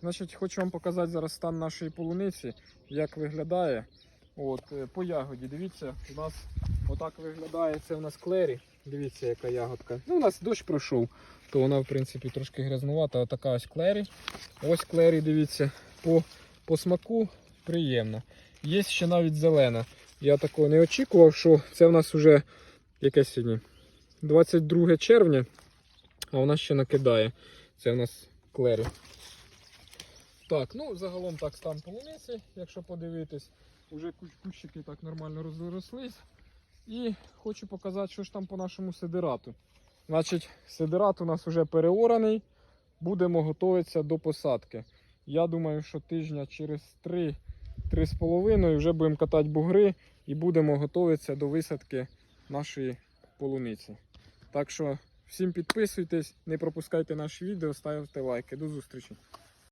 Значить, хочу вам показати зараз стан нашої полуниці, як виглядає. От, е, по ягоді. Дивіться, у нас отак виглядає. Це у нас клері. Дивіться, яка ягодка. Ну, у нас дощ пройшов, то вона, в принципі, трошки грязнувата. Отака ось клері. Ось клері, дивіться, по, по смаку приємно. Є ще навіть зелена. Я такого не очікував, що це в нас вже яке сьогодні? 22 червня, а вона ще накидає. Це у нас клері. Так, ну загалом так стан полуниці, якщо подивитись. Уже кущики так нормально розрослись. І хочу показати, що ж там по нашому сидерату. Значить, сидерат у нас вже переораний. Будемо готуватися до посадки. Я думаю, що тижня через 3 3,5 вже будемо катати бугри і будемо готуватися до висадки нашої полуниці. Так що всім підписуйтесь, не пропускайте наші відео, ставте лайки. До зустрічі!